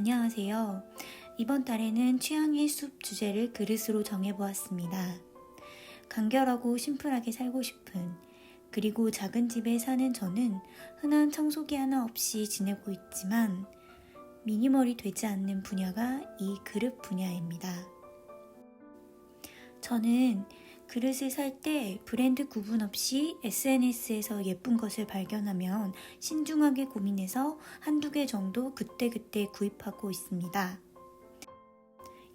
안녕하세요. 이번 달에는 취향의 숲 주제를 그릇으로 정해보았습니다. 간결하고 심플하게 살고 싶은, 그리고 작은 집에 사는 저는 흔한 청소기 하나 없이 지내고 있지만, 미니멀이 되지 않는 분야가 이 그릇 분야입니다. 저는 그릇을 살 때 브랜드 구분 없이 SNS에서 예쁜 것을 발견하면 신중하게 고민해서 한두 개 정도 그때그때 구입하고 있습니다.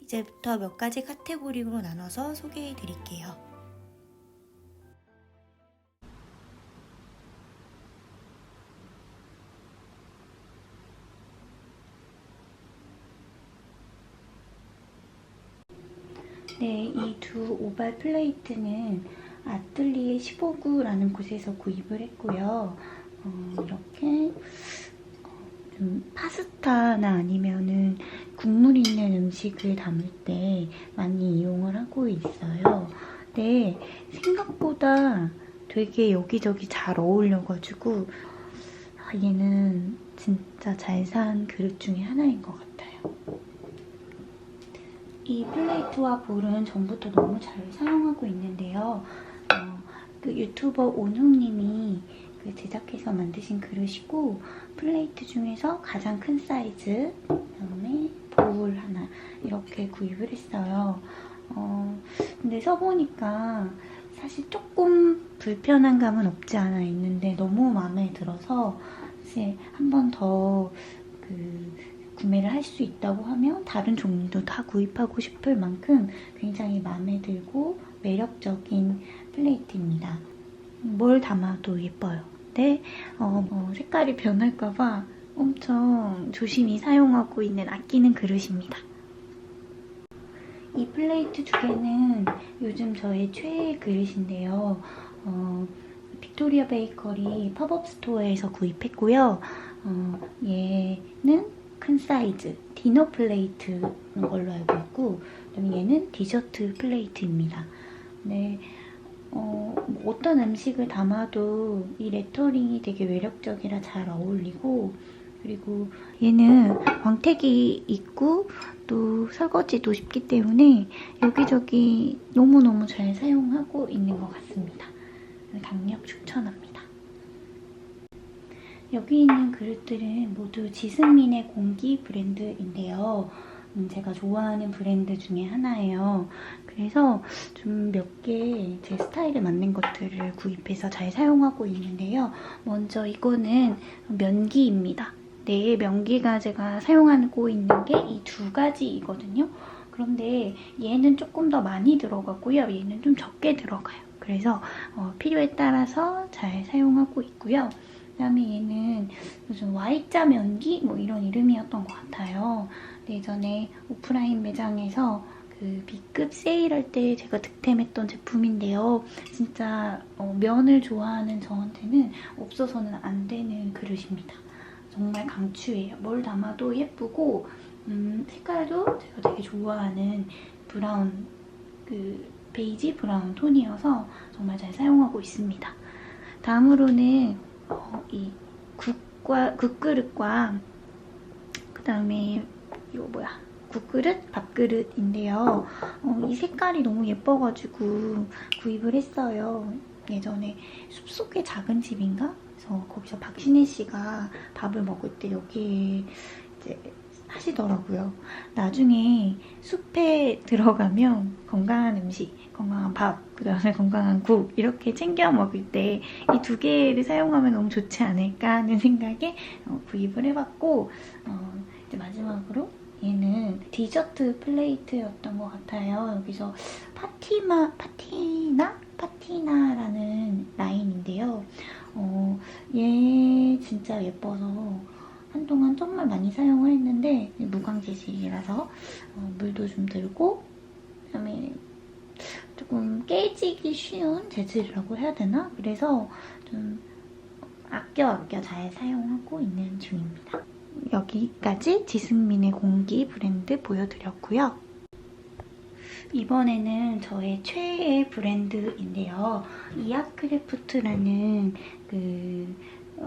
이제부터 몇 가지 카테고리로 나눠서 소개해 드릴게요. 네, 이 두 오발 플레이트는 아틀리에 15구라는 곳에서 구입을 했고요. 어, 이렇게 어, 좀 파스타나 아니면은 국물 있는 음식을 담을 때 많이 이용을 하고 있어요. 근데 생각보다 되게 여기저기 잘 어울려가지고 아, 얘는 진짜 잘 산 그릇 중에 하나인 것 같아요. 이 플레이트와 볼은 전부터 너무 잘 사용하고 있는데요. 어, 그 유튜버 온웅님이 그 제작해서 만드신 그릇이고 플레이트 중에서 가장 큰 사이즈 그다음에 볼 하나 이렇게 구입을 했어요. 어, 근데 써보니까 사실 조금 불편한 감은 없지 않아 있는데 너무 마음에 들어서 사실 한 번 더그 구매를 할 수 있다고 하면 다른 종류도 다 구입하고 싶을 만큼 굉장히 마음에 들고 매력적인 플레이트입니다. 뭘 담아도 예뻐요. 근데 어, 뭐 색깔이 변할까봐 엄청 조심히 사용하고 있는 아끼는 그릇입니다. 이 플레이트 두 개는 요즘 저의 최애 그릇인데요. 어, 빅토리아 베이커리 팝업 스토어에서 구입했고요. 어, 얘는 큰 사이즈 디너 플레이트인 걸로 알고 있고 얘는 디저트 플레이트입니다. 네, 어, 뭐 어떤 음식을 담아도 이 레터링이 되게 매력적이라 잘 어울리고 그리고 얘는 광택이 있고 또 설거지도 쉽기 때문에 여기저기 너무너무 잘 사용하고 있는 것 같습니다. 강력 추천합니다. 여기 있는 그릇들은 모두 지승민의 공기 브랜드인데요. 음, 제가 좋아하는 브랜드 중에 하나예요. 그래서 좀 몇 개 제 스타일에 맞는 것들을 구입해서 잘 사용하고 있는데요. 먼저 이거는 면기입니다. 네, 면기가 제가 사용하고 있는 게 이 두 가지이거든요. 그런데 얘는 조금 더 많이 들어가고요. 얘는 좀 적게 들어가요. 그래서 어, 필요에 따라서 잘 사용하고 있고요. 그다음에 얘는 무슨 Y자 면기 뭐 이런 이름이었던 것 같아요. 예전에 오프라인 매장에서 그 B급 세일할 때 제가 득템했던 제품인데요. 진짜 어, 면을 좋아하는 저한테는 없어서는 안 되는 그릇입니다. 정말 강추예요. 뭘 담아도 예쁘고 음, 색깔도 제가 되게 좋아하는 브라운 그 베이지 브라운 톤이어서 정말 잘 사용하고 있습니다. 다음으로는 어, 이 국과 국그릇과 그 다음에 이거 뭐야 국그릇, 밥그릇인데요. 어, 이 색깔이 너무 예뻐가지고 구입을 했어요. 예전에 숲속의 작은 집인가? 그래서 거기서 박신혜 씨가 밥을 먹을 때 여기 이제 하시더라고요. 나중에 숲에 들어가면 건강한 음식, 건강한 밥, 그 다음에 건강한 국 이렇게 챙겨 먹을 때 이 두 개를 사용하면 너무 좋지 않을까 하는 생각에 어, 구입을 해봤고 어, 이제 마지막으로 얘는 디저트 플레이트였던 것 같아요. 여기서 파티마, 파티나? 파티나라는 라인인데요. 어, 얘 진짜 예뻐서 한동안 정말 많이 사용을 했는데 무광 재질이라서 어, 물도 좀 들고 그다음에 조금 깨지기 쉬운 재질이라고 해야 되나? 그래서 좀 아껴 아껴 잘 사용하고 있는 중입니다. 여기까지 지승민의 공기 브랜드 보여드렸고요. 이번에는 저의 최애 브랜드인데요. 이아크래프트라는 그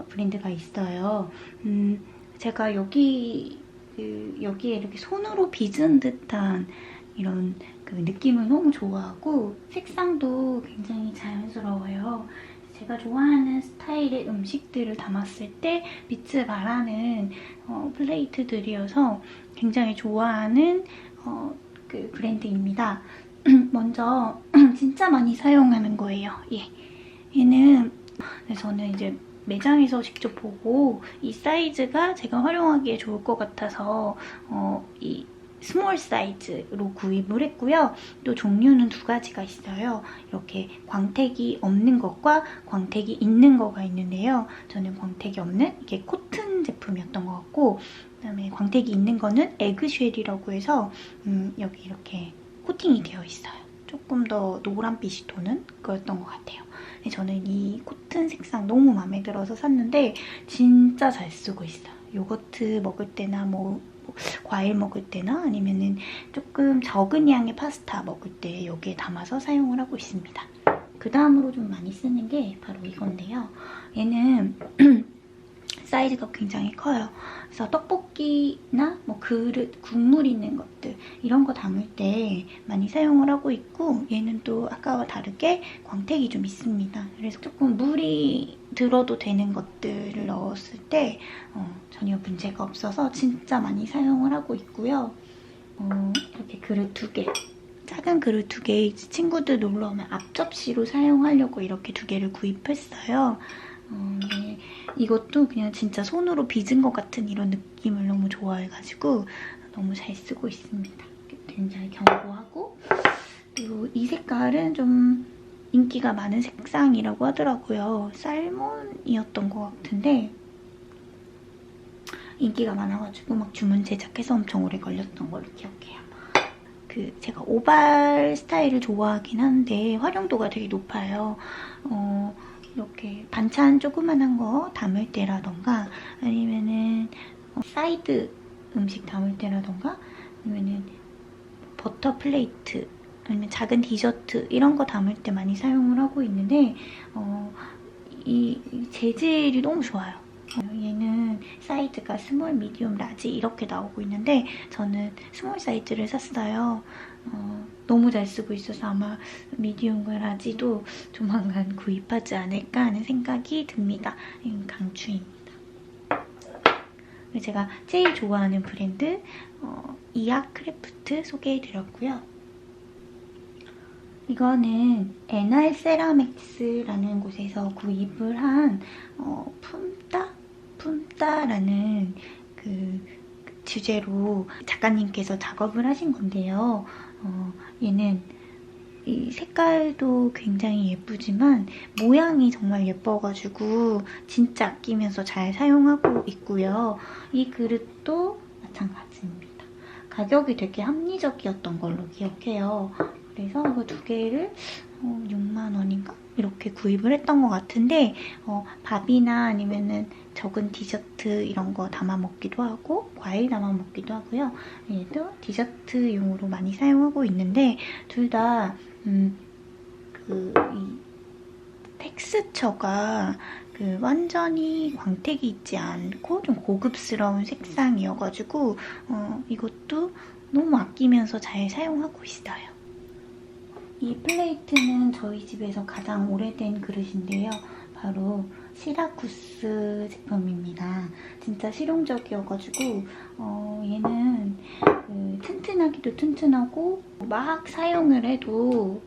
브랜드가 있어요. 음, 제가 여기 그 여기에 이렇게 손으로 빚은 듯한 이런 그 느낌을 너무 좋아하고 색상도 굉장히 자연스러워요. 제가 좋아하는 스타일의 음식들을 담았을 때 빛을 발하는 어, 플레이트들이어서 굉장히 좋아하는 어, 그 브랜드입니다. 먼저 진짜 많이 사용하는 거예요. 예. 얘는 네, 저는 이제 매장에서 직접 보고 이 사이즈가 제가 활용하기에 좋을 것 같아서 어, 이 스몰 사이즈로 구입을 했고요. 또 종류는 두 가지가 있어요. 이렇게 광택이 없는 것과 광택이 있는 거가 있는데요. 저는 광택이 없는 이게 코튼 제품이었던 것 같고 그다음에 광택이 있는 거는 에그쉘이라고 해서 음, 여기 이렇게 코팅이 되어 있어요. 조금 더 노란빛이 도는 거였던 것 같아요. 저는 이 코튼 색상 너무 마음에 들어서 샀는데 진짜 잘 쓰고 있어요. 요거트 먹을 때나 뭐, 뭐 과일 먹을 때나 아니면은 조금 적은 양의 파스타 먹을 때 여기에 담아서 사용을 하고 있습니다. 그 다음으로 좀 많이 쓰는 게 바로 이건데요. 얘는 사이즈가 굉장히 커요. 그래서 떡볶이나 뭐 그릇, 국물 있는 것들 이런 거 담을 때 많이 사용을 하고 있고 얘는 또 아까와 다르게 광택이 좀 있습니다. 그래서 조금 물이 들어도 되는 것들을 넣었을 때 어, 전혀 문제가 없어서 진짜 많이 사용을 하고 있고요. 어, 이렇게 그릇 두 개. 작은 그릇 두 개 친구들 놀러 오면 앞접시로 사용하려고 이렇게 두 개를 구입했어요. 어, 네. 이것도 그냥 진짜 손으로 빚은 것 같은 이런 느낌을 너무 좋아해가지고 너무 잘 쓰고 있습니다. 굉장히 견고하고 그리고 이 색깔은 좀 인기가 많은 색상이라고 하더라고요. 살몬이었던 것 같은데 인기가 많아가지고 막 주문 제작해서 엄청 오래 걸렸던 걸로 기억해요. 그 제가 오발 스타일을 좋아하긴 한데 활용도가 되게 높아요. 어, 이렇게 반찬 조그만한 거 담을 때라던가 아니면은 어, 사이드 음식 담을 때라던가 아니면은 버터 플레이트 아니면 작은 디저트 이런 거 담을 때 많이 사용을 하고 있는데 어, 이, 이 재질이 너무 좋아요. 어, 얘는 사이즈가 스몰, 미디움, 라지 이렇게 나오고 있는데 저는 스몰 사이즈를 샀어요. 어, 너무 잘 쓰고 있어서 아마 미디움과 라지도 조만간 구입하지 않을까 하는 생각이 듭니다. 이건 강추입니다. 제가 제일 좋아하는 브랜드 어, 이아크래프트 소개해드렸고요. 이거는 NR 세라믹스라는 곳에서 구입을 한 어, 품따? 품따라는 그 주제로 작가님께서 작업을 하신 건데요. 어, 얘는 이 색깔도 굉장히 예쁘지만 모양이 정말 예뻐가지고 진짜 아끼면서 잘 사용하고 있고요. 이 그릇도 마찬가지입니다. 가격이 되게 합리적이었던 걸로 기억해요. 그래서 이거 두 개를 어, 6만 원인가? 이렇게 구입을 했던 것 같은데 어, 밥이나 아니면은 적은 디저트 이런 거 담아 먹기도 하고 과일 담아 먹기도 하고요. 얘도 디저트용으로 많이 사용하고 있는데 둘다 음, 그, 이 텍스처가 그 완전히 광택이 있지 않고 좀 고급스러운 색상이어가지고 어, 이것도 너무 아끼면서 잘 사용하고 있어요. 이 플레이트는 저희 집에서 가장 오래된 그릇인데요. 바로 시라쿠스 제품입니다. 진짜 실용적이어가지고 어, 얘는 그 튼튼하기도 튼튼하고 막 사용을 해도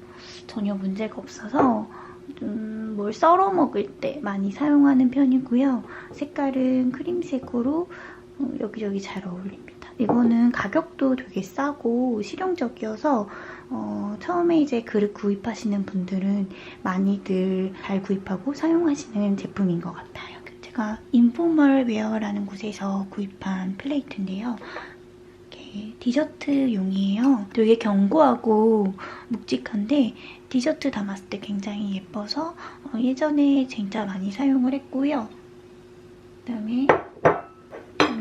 전혀 문제가 없어서 음, 뭘 썰어 먹을 때 많이 사용하는 편이고요. 색깔은 크림색으로 어, 여기저기 잘 어울립니다. 이거는 가격도 되게 싸고 실용적이어서 어, 처음에 이제 그릇 구입하시는 분들은 많이들 잘 구입하고 사용하시는 제품인 것 같아요. 제가 인포멀 웨어라는 곳에서 구입한 플레이트인데요. 디저트용이에요. 되게 견고하고 묵직한데 디저트 담았을 때 굉장히 예뻐서 어, 예전에 진짜 많이 사용을 했고요. 그다음에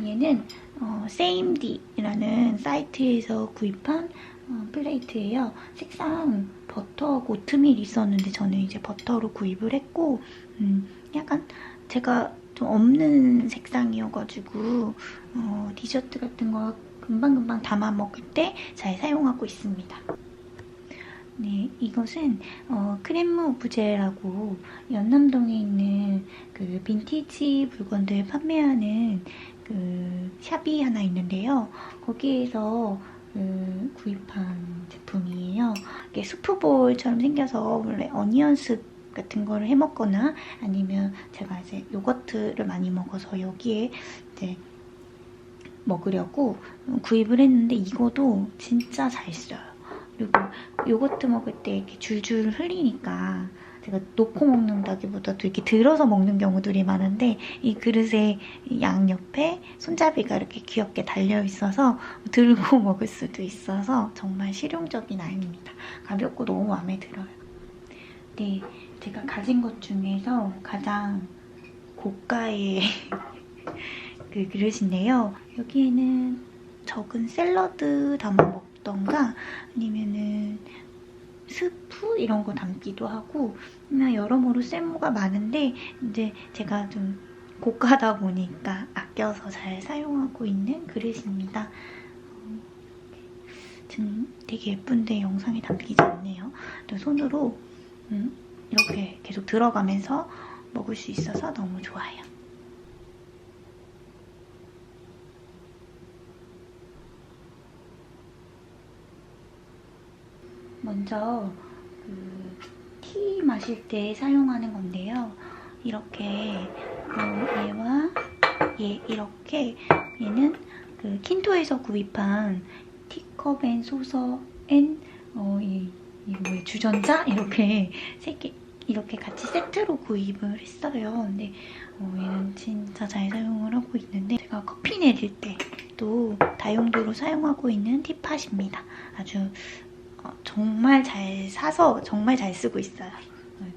얘는 어, 세임디라는 사이트에서 구입한 어, 플레이트예요. 색상 버터하고 오트밀 있었는데 저는 이제 버터로 구입을 했고 음, 약간 제가 좀 없는 색상이어가지고 어, 디저트 같은 거 금방금방 담아 먹을 때 잘 사용하고 있습니다. 네, 이것은 어, 크렘무 오브제라고 연남동에 있는 그 빈티지 물건들 판매하는 그 샵이 하나 있는데요. 거기에서 그 구입한 제품이에요. 이게 수프볼처럼 생겨서 원래 어니언스 같은 거를 해 먹거나 아니면 제가 이제 요거트를 많이 먹어서 여기에 이제 먹으려고 구입을 했는데 이거도 진짜 잘 써요. 그리고 요거트 먹을 때 이렇게 줄줄 흘리니까 제가 놓고 먹는다기보다도 이렇게 들어서 먹는 경우들이 많은데 이 그릇에 양 옆에 손잡이가 이렇게 귀엽게 달려 있어서 들고 먹을 수도 있어서 정말 실용적인 아이입니다. 가볍고 너무 마음에 들어요. 네, 제가 가진 것 중에서 가장 고가의 그 그릇인데요. 여기에는 적은 샐러드 담아 먹던가 아니면은 스프 이런 거 담기도 하고 그냥 여러모로 쓸모가 많은데 이제 제가 좀 고가다 보니까 아껴서 잘 사용하고 있는 그릇입니다. 어, 지금 되게 예쁜데 영상에 담기지 않네요. 또 손으로 음, 이렇게 계속 들어가면서 먹을 수 있어서 너무 좋아요. 먼저 그 티 마실 때 사용하는 건데요. 이렇게 어, 얘와 얘 이렇게 얘는 그 킨토에서 구입한 티컵 앤 소서 앤 어, 이, 이 뭐예요? 주전자 이렇게 세개 이렇게 같이 세트로 구입을 했어요. 근데 어, 얘는 진짜 잘 사용을 하고 있는데 제가 커피 내릴 때도 다용도로 사용하고 있는 티팟입니다. 아주 어, 정말 잘 사서 정말 잘 쓰고 있어요. 네.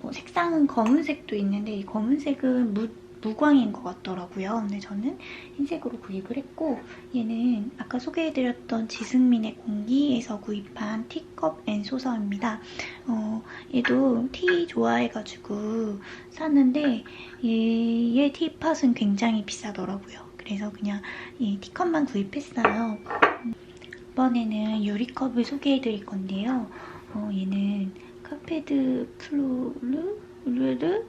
뭐 색상은 검은색도 있는데 이 검은색은 무, 무광인 것 같더라고요. 근데 저는 흰색으로 구입을 했고 얘는 아까 소개해드렸던 지승민의 공기에서 구입한 티컵 앤 소서입니다. 어, 얘도 티 좋아해가지고 샀는데 얘의 티팟은 굉장히 비싸더라고요. 그래서 그냥 이 티컵만 구입했어요. 이번에는 유리컵을 소개해 드릴 건데요. 어, 얘는 카페드 플로르 루르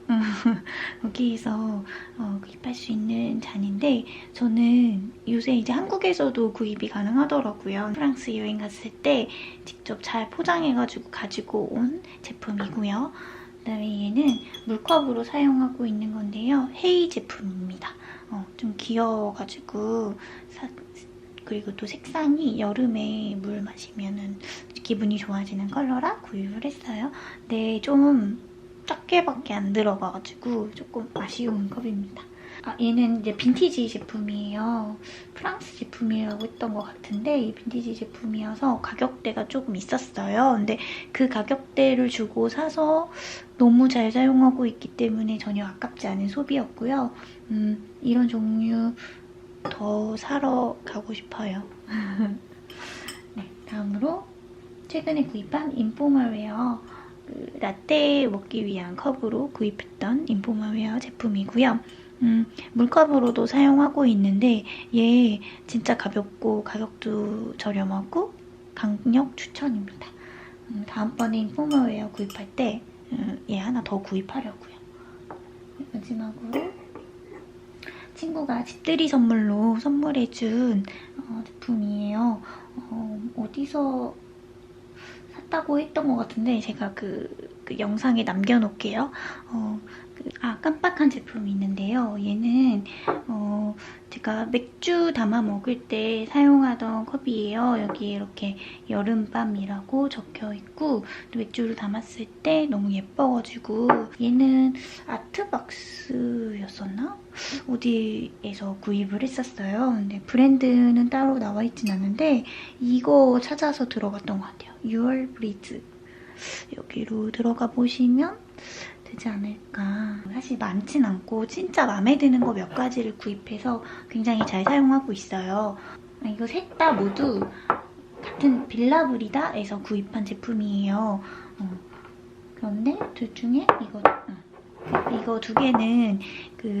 여기에서 어, 구입할 수 있는 잔인데 저는 요새 이제 한국에서도 구입이 가능하더라고요. 프랑스 여행 갔을 때 직접 잘 포장해가지고 가지고 온 제품이고요. 그다음에 얘는 물컵으로 사용하고 있는 건데요. 헤이 제품입니다. 어, 좀 귀여워가지고 사, 그리고 또 색상이 여름에 물 마시면은 기분이 좋아지는 컬러라 구입을 했어요. 근데 좀 작게밖에 안 들어가가지고 조금 아쉬운 컵입니다. 아, 얘는 이제 빈티지 제품이에요. 프랑스 제품이라고 했던 것 같은데 이 빈티지 제품이어서 가격대가 조금 있었어요. 근데 그 가격대를 주고 사서 너무 잘 사용하고 있기 때문에 전혀 아깝지 않은 소비였고요. 음, 이런 종류 더 사러 가고 싶어요. 네, 다음으로 최근에 구입한 인포멀웨어 그 라떼 먹기 위한 컵으로 구입했던 인포멀웨어 제품이고요. 음, 물컵으로도 사용하고 있는데 얘 진짜 가볍고 가격도 저렴하고 강력 추천입니다. 음, 다음번에 인포멀웨어 구입할 때얘 하나 더 구입하려고요. 마지막으로 친구가 집들이 선물로 선물해준 어, 제품이에요. 어, 어디서 샀다고 했던 것 같은데 제가 그, 그 영상에 남겨놓을게요. 어, 그, 아 깜빡한 제품이 있는데요. 얘는 어, 제가 맥주 담아 먹을 때 사용하던 컵이에요. 여기 이렇게 여름밤이라고 적혀있고 또 맥주를 담았을 때 너무 예뻐가지고 얘는 아트박스였었나? 어디에서 구입을 했었어요. 근데 브랜드는 따로 나와 있진 않은데 이거 찾아서 들어갔던 것 같아요. 6월 브리즈 여기로 들어가 보시면 되지 않을까. 사실 많진 않고 진짜 마음에 드는 거 몇 가지를 구입해서 굉장히 잘 사용하고 있어요. 아, 이거 셋 다 모두 같은 빌라브리다에서 구입한 제품이에요. 어. 그런데 둘 중에 이거 어. 이거 두 개는 그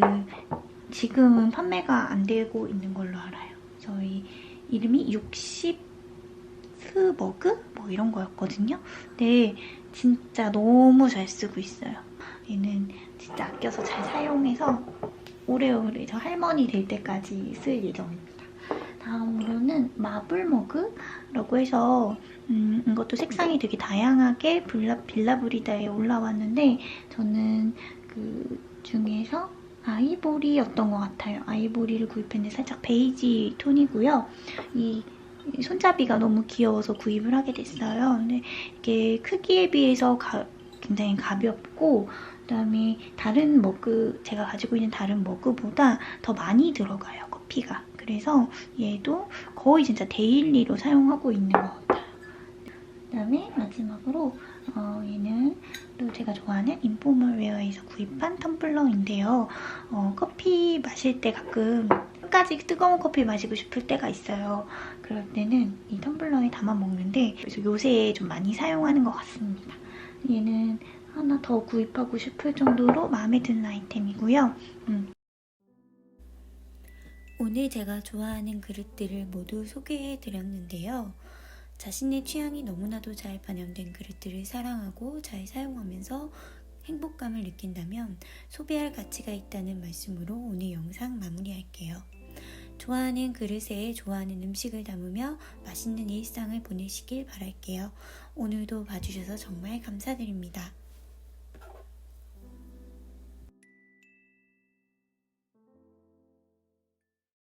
지금은 판매가 안 되고 있는 걸로 알아요. 저희 이름이 60 스머그 뭐 이런 거였거든요. 근데 진짜 너무 잘 쓰고 있어요. 얘는 진짜 아껴서 잘 사용해서 오래오래 저 할머니 될 때까지 쓸 예정입니다. 다음으로는 마블머그라고 해서 음, 이것도 색상이 되게 다양하게 빌라, 빌라브리다에 올라왔는데 저는 그 중에서 아이보리였던 것 같아요. 아이보리를 구입했는데 살짝 베이지 톤이고요. 이 손잡이가 너무 귀여워서 구입을 하게 됐어요. 근데 이게 크기에 비해서 가- 굉장히 가볍고 그다음에 다른 머그 제가 가지고 있는 다른 머그보다 더 많이 들어가요 커피가. 그래서 얘도 거의 진짜 데일리로 사용하고 있는 것 같아요. 그다음에 마지막으로 어, 얘는 또 제가 좋아하는 인포멀웨어에서 구입한 텀블러인데요. 어, 커피 마실 때 가끔 끝까지 뜨거운 커피 마시고 싶을 때가 있어요. 그럴 때는 이 텀블러에 담아 먹는데 그래서 요새 좀 많이 사용하는 것 같습니다. 얘는 하나 더 구입하고 싶을 정도로 마음에 드는 아이템이고요. 음. 오늘 제가 좋아하는 그릇들을 모두 소개해 드렸는데요. 자신의 취향이 너무나도 잘 반영된 그릇들을 사랑하고 잘 사용하면서 행복감을 느낀다면 소비할 가치가 있다는 말씀으로 오늘 영상 마무리할게요. 좋아하는 그릇에 좋아하는 음식을 담으며 맛있는 일상을 보내시길 바랄게요. 오늘도 봐주셔서 정말 감사드립니다.